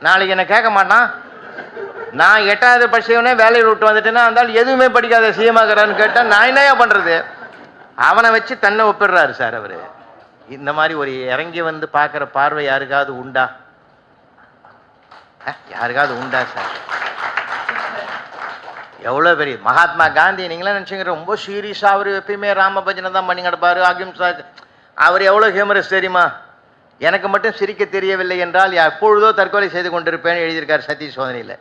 நாளைக்கு என்ன கேட்க மாட்டான். நான் எட்டாவது படிச்சவனே வேலையில் விட்டு வந்துட்டேன்னா இருந்தாலும் எதுவுமே படிக்காத சிஎமாகிறான்னு கேட்டால் நான் என்னையா பண்ணுறது அவனை வச்சு தன்னை ஒப்பிடுறாரு சார் அவர். இந்த மாதிரி ஒரு இறங்கி வந்து பார்க்குற பார்வை யாருக்காவது உண்டா? யாருக்காவது உண்டா சார்? எவ்வளோ பெரிய மகாத்மா காந்தி நீங்களே நினச்சிங்க ரொம்ப சீரியஸாக அவர் எப்பயுமே ராம பஜனை தான் பண்ணி கிடப்பாரு அகிம்சா அவர் எவ்வளோ ஹியூமரஸ் தெரியுமா? எனக்கு மட்டும் சிரிக்க தெரியவில்லை என்றால் எப்பொழுதோ தற்கொலை செய்து கொண்டிருப்பேன் எழுதியிருக்கார் சதீஷ் சோதனையில்.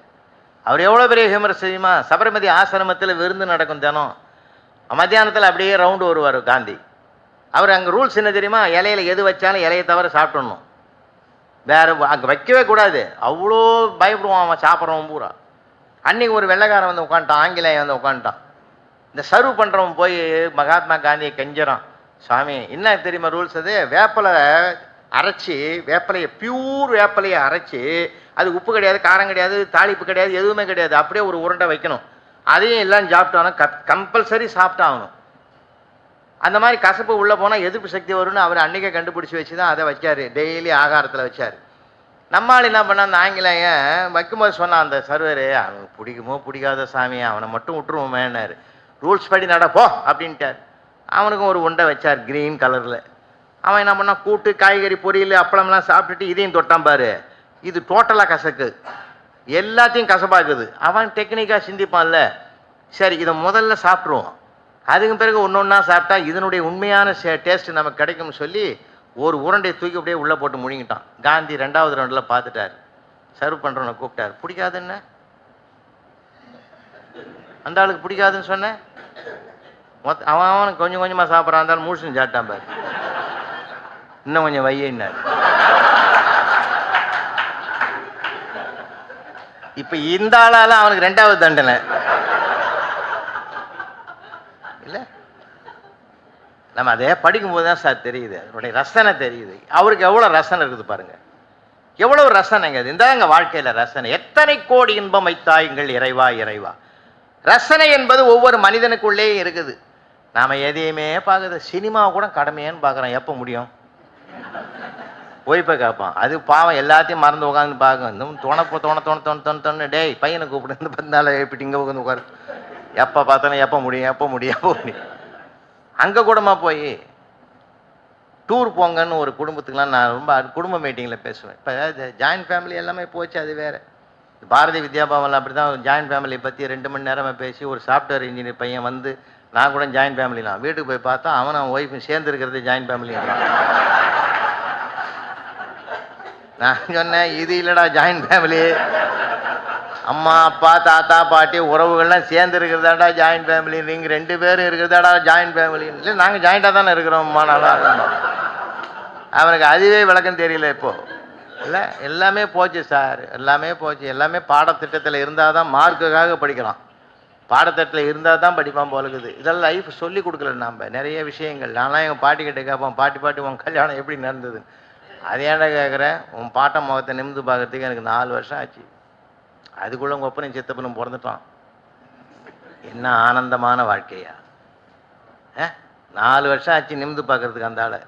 அவர் எவ்வளோ பெரிய ஹியூமரஸ் தெரியுமா? ஆசிரமத்தில் விருந்து நடக்கும் தினம். மத்தியானத்தில் அப்படியே ரவுண்டு வருவார் காந்தி. அவர் அங்கே ரூல்ஸ் என்ன தெரியுமா? இலையில எது வச்சாலும் இலையை தவிர சாப்பிடணும். வேற அங்கே வைக்கவே கூடாது. அவ்வளோ பயப்படுவான் அவன் சாப்பிட்றவன் பூரா. அன்னைக்கு ஒரு வெள்ளைக்காரன் வந்து உட்காந்துட்டான் ஆங்கிலேயன் வந்து உட்காந்துட்டான் இந்த சர்வ் பண்ணுறவன் போய் மகாத்மா காந்தியை கெஞ்சிறான். சாமி என்ன தெரியுமா ரூல்ஸ் அது? வேப்பலை அரைச்சி வேப்பலையை பியூர் வேப்பலையை அரைச்சி அது உப்பு கிடையாது காரம் கிடையாது தாளிப்பு கிடையாது எதுவுமே கிடையாது. அப்படியே ஒரு உருண்டை வைக்கணும். அதையும் எல்லாம் சாப்பிட்டாலும் கப் கம்பல்சரி சாப்பிட்டாகணும் அந்த மாதிரி கசப்பு உள்ளே போனால் எதிர்ப்பு சக்தி வரும்னு அவர் அன்றைக்கே கண்டுபிடிச்சி வச்சு தான் அதை வச்சார். டெய்லி ஆகாரத்தில் வச்சார். நம்மால் என்ன பண்ண அந்த ஆங்கிலேய வைக்கும்போது சொன்னான் அந்த சர்வர் அவனுக்கு பிடிக்குமோ பிடிக்காத சாமி அவனை மட்டும் விட்டுருவோமேன்னாரு. ரூல்ஸ் படி நடப்போ அப்படின்ட்டார். அவனுக்கும் ஒரு உண்டை வச்சார் க்ரீன் கலரில் அவன் என்ன பண்ணால் கூட்டு காய்கறி பொரியல் அப்பளம்லாம் சாப்பிட்டுட்டு இதையும் தொட்டான் பாரு. இது டோட்டலாக கசக்கு. எல்லாத்தையும் கசப்பாக்குது. அவன் டெக்னிக்காக சிந்திப்பான்ல. சரி இதை முதல்ல சாப்பிட்ருவோம் அதுக்கு பிறகு ஒன்று ஒன்றா சாப்பிட்டா இதனுடைய உண்மையான டேஸ்ட் நமக்கு கிடைக்கும்னு சொல்லி ஒரு உருண்டையை தூக்கி அப்படியே உள்ளே போட்டு முழுங்கிட்டான். காந்தி ரெண்டாவது ரவுண்டில் பார்த்துட்டார். சர்வ் பண்ணுறவனை கூப்பிட்டார். பிடிக்காதுன்னு அந்த ஆளுக்கு பிடிக்காதுன்னு சொன்னேன் மொத்த அவன் அவன் கொஞ்சம் கொஞ்சமாக சாப்பிட்றான். இருந்தாலும் முழுசுன்னு சாப்பிட்டான் பாரு. இன்னும் கொஞ்சம் வையினார் இப்போ இந்த ஆளால அவனுக்கு ரெண்டாவது தண்டனை. இல்லை? நம்ம அதை படிக்கும்போது தான் சார் தெரியுது. அதனுடைய ரசனை தெரியுது. அவருக்கு எவ்வளோ ரசனை இருக்குது பாருங்க. எவ்வளவு ரசனைங்க இந்த இந்தாங்க வாழ்க்கையில் ரசனை. எத்தனை கோடி இன்பம் வைத்தாயுங்கள் இறைவா இறைவா. ரசனை என்பது ஒவ்வொரு மனிதனுக்குள்ளே இருக்குது. நாம் எதையுமே பார்க்குறது. சினிமா கூட கடமையான்னு பார்க்குறோம். எப்போ முடியும்? போய் போய் கேட்பான். அது பாவம் எல்லாத்தையும் மறந்து உட்காந்து பார்க்கும். இன்னும் தோணப்போ தோண தோண தோண தோண தோணு டேய் பையனை கூப்பிடு. இந்த பந்தால எப்படி இங்கே உட்காந்து உட்காரு. எப்போ பார்த்தாலும் எப்போ முடியும் எப்போ முடியும் எப்போ முடியும். அங்கே கூடமா போய் டூர் போங்கன்னு ஒரு குடும்பத்துக்குலாம் நான் ரொம்ப குடும்ப மீட்டிங்கில் பேசுவேன். இப்போ ஜாயின்ட் ஃபேமிலி எல்லாமே போச்சு அது வேறு. பாரதி வித்யாபவனில் அப்படி தான் ஜாயின்ட் ஃபேமிலியை பற்றி ரெண்டு மணி நேரமாக பேசி ஒரு சாஃப்ட்வேர் இன்ஜினியர் பையன் வந்து நான் கூட ஜாயின்ட் ஃபேமிலி தான் வீட்டுக்கு போய் பார்த்தா அவன் அவன் ஒய்ஃபும் சேர்ந்துருக்கிறது ஜாயின்ட் ஃபேமிலி நான் சொன்னேன் இது இல்லைடா ஜாயின்ட் ஃபேமிலி அம்மா அப்பா தாத்தா பாட்டி உறவுகள்லாம் சேர்ந்து இருக்கிறதாடா ஜாயின்ட் ஃபேமிலி நீங்கள் ரெண்டு பேரும் இருக்கிறதாடா ஜாயின்ட் ஃபேமிலி இல்லை நாங்கள் ஜாயிண்டாக தானே இருக்கிறோம்மா நல்லா இருக்கோம் அவனுக்கு அதுவே விளக்கம் தெரியல இப்போது இல்லை எல்லாமே போச்சு சார். எல்லாமே போச்சு. எல்லாமே பாடத்திட்டத்தில் இருந்தால் தான் மார்க்குக்காக படிக்கிறான். பாடத்திட்டத்தில் இருந்தால் தான் படிப்பான் போலுக்குது. இதெல்லாம் லைஃப் சொல்லி கொடுக்கல நம்ம நிறைய விஷயங்கள். நான்லாம் எங்கள் பாட்டி கிட்ட கேட்போம் பாட்டி பாட்டி உன் கல்யாணம் எப்படி நடந்தது அது ஏன்டா கேட்குற உன் பாட்ட முகத்தை நிமிந்து பார்க்கறதுக்கு எனக்கு நாலு வருஷம் ஆச்சு. அதுக்குள்ள உங்கள் ஒப்பனையும் சித்தப்பனும் பிறந்துட்டான் என்ன ஆனந்தமான வாழ்க்கையா? ஏ நாலு வருஷம் ஆச்சு நிமிந்து பார்க்கறதுக்கு அந்த ஆளை.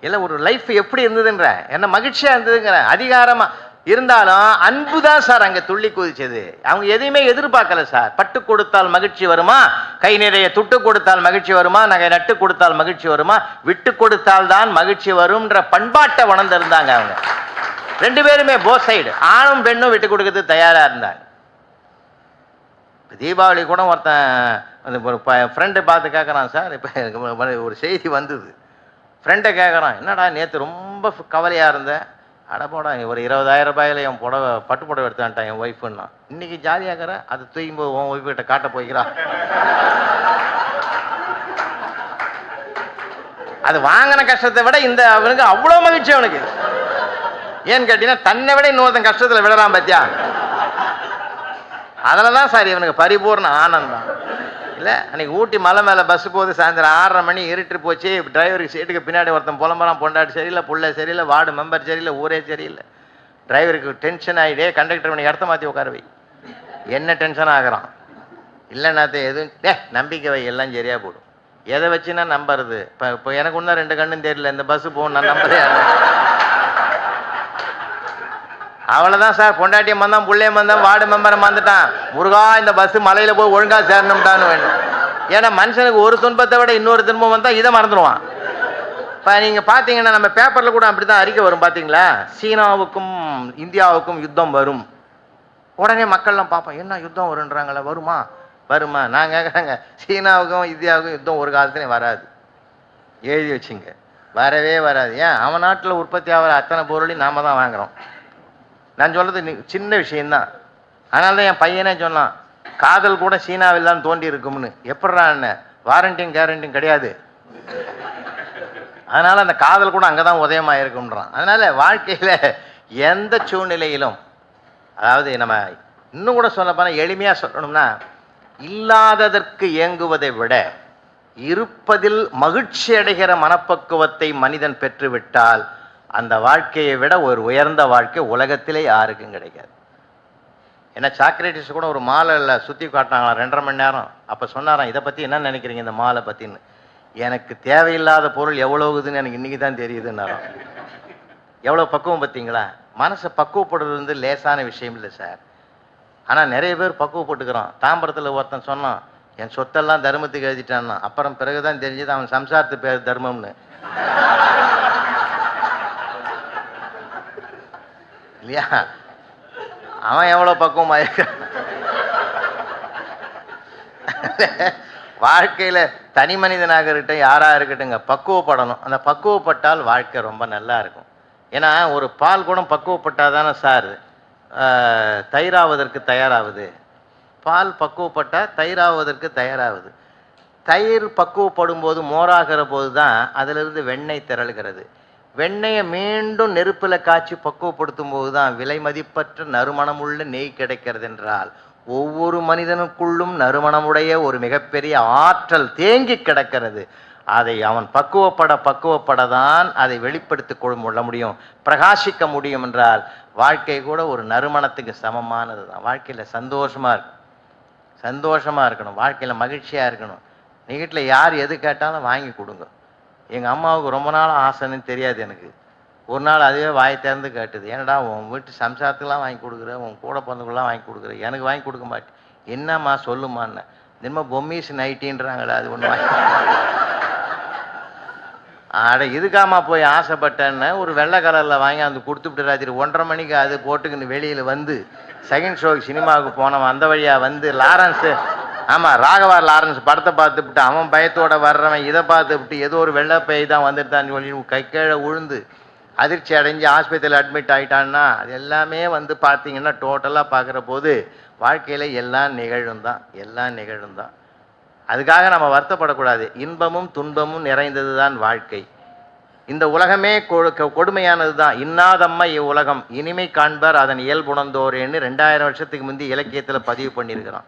இல்லை ஒரு லைஃப் எப்படி இருந்ததுன்ற? என்ன மகிழ்ச்சியாக இருந்ததுங்கிற? அதிகாரமாக இருந்தாலும் அன்பு தான் சார் அங்கே துள்ளி குதிச்சது. அவங்க எதையுமே எதிர்பார்க்கல சார். பட்டு கொடுத்தால் மகிழ்ச்சி வருமா? கை நிறைய துட்டு கொடுத்தால் மகிழ்ச்சி வருமா? நகை நட்டு கொடுத்தால் மகிழ்ச்சி வருமா? விட்டு கொடுத்தால் தான் மகிழ்ச்சி வரும்ன்ற பண்பாட்டை உணர்ந்திருந்தாங்க அவங்க. ரெண்டு பேருமே போ சைடு ஆணும் பெண்ணும் விட்டு கொடுக்கறது தயாராக இருந்தாங்க. தீபாவளி கூட ஒருத்தன் அந்த ஒரு ஃப்ரெண்டை பார்த்து கேட்குறான் சார். இப்போ ஒரு செய்தி வந்தது. ஃப்ரெண்டை கேட்குறான் என்னடா நேற்று ரொம்ப கவலையாக இருந்தேன் அட போடா ஒரு இருபதாயிரம் ரூபாயில என் புடவை பட்டு புடவை எடுத்தான்ட்டான் என் ஒய்ஃபுன்னா இன்னைக்கு ஜாலியாகிற அது தூயும் போது உன் ஒய்ஃப் கிட்ட காட்ட போய்க்கிறா. அது வாங்கின கஷ்டத்தை விட இந்த அவனுக்கு அவ்வளோ மகிழ்ச்சி அவனுக்கு. ஏன்னு கேட்டீங்கன்னா தன்னை விட இன்னொருத்தன் கஷ்டத்தில் விழறான் பாத்தியா? அதில் தான் சார் இவனுக்கு பரிபூர்ண ஆனந்தம். இல்லை அன்றைக்கி ஊட்டி மலை மேலே பஸ் போகுது சாயந்தரம் ஆறரை மணி இருட்டு போச்சு டிரைவருக்கு சீட்டுக்கு பின்னாடி ஒருத்தன் புலம்பரம் பொண்டாட்டி சரியில்லை புள்ள சரியில்லை வார்டு மெம்பர் சரியில்லை ஊரே சரியில்லை. டிரைவருக்கு டென்ஷன் ஆகிடே கண்டக்டர் மணி இடத்த மாற்றி உட்கார வை. என்ன டென்ஷன் ஆகுறான்? இல்லைன்னாத்த எதுவும் டே நம்பிக்கை வை எல்லாம் சரியாக போடும். எதை வச்சுன்னா நம்புறது? இப்போ இப்போ எனக்கு ஒன்றும் ரெண்டு கண்ணும் தெரியல இந்த பஸ்ஸு போகணும் நான் நம்புறேன் அவ்வளோதான் சார் பொண்டாட்டியை வந்தான் புள்ளையம் வந்தான் வார்டு மெம்பரை வந்துட்டான். முருகா இந்த பஸ்ஸு மலையில் போய் ஒழுங்காக சேரணும்டான்னு வேணும். ஏன்னா மனுஷனுக்கு ஒரு துன்பத்தை விட இன்னொரு துன்பம் வந்தால் இதை மறந்துடுவான். இப்போ நீங்கள் பார்த்தீங்கன்னா நம்ம பேப்பரில் கூட அப்படி தான் அறிக்கை வரும் பார்த்தீங்களா சீனாவுக்கும் இந்தியாவுக்கும் யுத்தம் வரும். உடனே மக்கள்லாம் பார்ப்போம் என்ன யுத்தம் வருன்றாங்களே வருமா? வருமா? நான் கேட்குறாங்க சீனாவுக்கும் இந்தியாவுக்கும் யுத்தம் ஒரு காலத்துலேயும் வராது. எழுதி வச்சுங்க. வரவே வராது. ஏன்? அவன் நாட்டில் உற்பத்தி ஆகிற அத்தனை பொருளையும் நாம தான் வாங்குறோம். நான் சொல்கிறது சின்ன விஷயந்தான் அதனால தான் என் பையனே சொன்னான் காதல் கூட சீனாவில் தான் தோண்டி இருக்கும்னு எப்படிடா என்ன? வாரண்டியும் கேரண்டியும் கிடையாது. அதனால் அந்த காதல் கூட அங்கே தான் உதயமாக இருக்கும்ன்றான் வாழ்க்கையில் எந்த சூழ்நிலையிலும் அதாவது நம்ம இன்னும் கூட சொல்ல போனால் எளிமையாக சொல்லணும்னா இல்லாததற்கு இயங்குவதை விட இருப்பதில் மகிழ்ச்சி அடைகிற மனப்பக்குவத்தை மனிதன் பெற்றுவிட்டால் அந்த வாழ்க்கையை விட ஒரு உயர்ந்த வாழ்க்கை உலகத்திலே யாருக்கும் கிடைக்காது. ஏன்னா சாக்ரேட்டிஸ் கூட ஒரு மாலை சுற்றி காட்டினாங்களாம் ரெண்டரை மணி நேரம். அப்போ சொன்னாராம் இதை பற்றி என்ன நினைக்கிறீங்க இந்த மாலை பற்றின்னு எனக்கு தேவையில்லாத பொருள் எவ்வளோகுதுன்னு எனக்கு இன்றைக்கி தான் தெரியுதுன்னாராம். எவ்வளோ பக்குவம் பார்த்தீங்களா? மனசை பக்குவப்படுறது வந்து லேசான விஷயம் இல்லை சார். ஆனால் நிறைய பேர் பக்குவப்பட்டுக்கிறான். தாம்பரத்தில் ஒருத்தன் சொன்னான் என் சொத்தெல்லாம் தர்மத்துக்கு எழுதிட்டான்னா அப்புறம் பிறகுதான் தெரிஞ்சது அவன் சம்சாரத்து பேர் தர்மம்னு. இல்லையா? அவன் எவ்வளோ பக்குவமாக இருக்கான்? வாழ்க்கையில் தனி மனிதனாக இருக்கட்டும் யாராக இருக்கட்டுங்க பக்குவப்படணும். அந்த பக்குவப்பட்டால் வாழ்க்கை ரொம்ப நல்லா இருக்கும். ஏன்னா ஒரு பால் கூட பக்குவப்பட்டால் தானே சார் தயிராவதற்கு தயாராகுது பால் பக்குவப்பட்டால் தயிராவதற்கு தயாராகுது தயிர் பக்குவப்படும் போது மோராகிற போது தான் அதிலிருந்து வெண்ணெய் திரளுகிறது. வெண்ணெயை மீண்டும் நெருப்பில் காய்ச்சி பக்குவப்படுத்தும் போது தான் விலை மதிப்பற்ற நறுமணமுள்ள நெய் கிடைக்கிறது என்றால் ஒவ்வொரு மனிதனுக்குள்ளும் நறுமணமுடைய ஒரு மிகப்பெரிய ஆற்றல் தேங்கி கிடக்கிறது. அதை அவன் பக்குவப்பட பக்குவப்பட தான் அதை வெளிப்படுத்திக் கொள்ள முடியும் பிரகாசிக்க முடியும் என்றால் வாழ்க்கை கூட ஒரு நறுமணத்துக்கு சமமானது தான் வாழ்க்கையில் சந்தோஷமாக இருக்கும் சந்தோஷமாக இருக்கணும். வாழ்க்கையில் மகிழ்ச்சியாக இருக்கணும். நீ வீட்டில் யார் எது கேட்டாலும் வாங்கி கொடுங்க. எங்கள் அம்மாவுக்கு ரொம்ப நாள் ஆசைன்னு தெரியாது எனக்கு. ஒரு நாள் அதுவே வாய் திறந்து கேட்டுது ஏன்டா உன் வீட்டு சம்சாரத்துக்குலாம் வாங்கி கொடுக்குற உன் கூட பிறந்தவங்களாம் வாங்கி கொடுக்குற எனக்கு வாங்கி கொடுக்க மாட்டேன். என்னம்மா சொல்லுமான்னு. திரும்ப பொம்மீஸ் நைட்டின்றாங்களே அது ஒன்று வாங்கி அட இதுக்காமா போய் ஆசைப்பட்டேன்னு ஒரு வெள்ளை கலரில் வாங்கி அந்த கொடுத்துட்டு ராத்திரி ஒன்றரை மணிக்கு அது போட்டுக்கின்னு வெளியில் வந்து செகண்ட் ஷோக்கு சினிமாவுக்கு போனவன் அந்த வழியாக வந்து லாரன்ஸு ஆமாம் ராகவா லாரன்ஸ் படத்தை பார்த்துவிட்டு அவன் பயத்தோட வர்றவன் இதை பார்த்துவிட்டு ஏதோ ஒரு வெள்ளை பை தான் வந்துட்டான்னு சொல்லி கை கீழே உழுந்து அதிர்ச்சி அடைஞ்சு ஆஸ்பத்திரியில் அட்மிட் ஆகிட்டான்னா அது எல்லாமே வந்து பார்த்தீங்கன்னா டோட்டலாக பார்க்குற போது வாழ்க்கையில் எல்லாம் நிகழும் தான் எல்லாம் நிகழும் தான். அதுக்காக நம்ம வருத்தப்படக்கூடாது. இன்பமும் துன்பமும் நிறைந்தது தான் வாழ்க்கை. இந்த உலகமே கொடு- கொடுமையானது தான். இன்னாதம்மா இவ்வுலகம் இனிமை காண்பர் அதன் இயல்புணர்ந்தோரேன்னு ரெண்டாயிரம் வருஷத்துக்கு முந்தி இலக்கியத்தில் பதிவு பண்ணியிருக்கிறான்.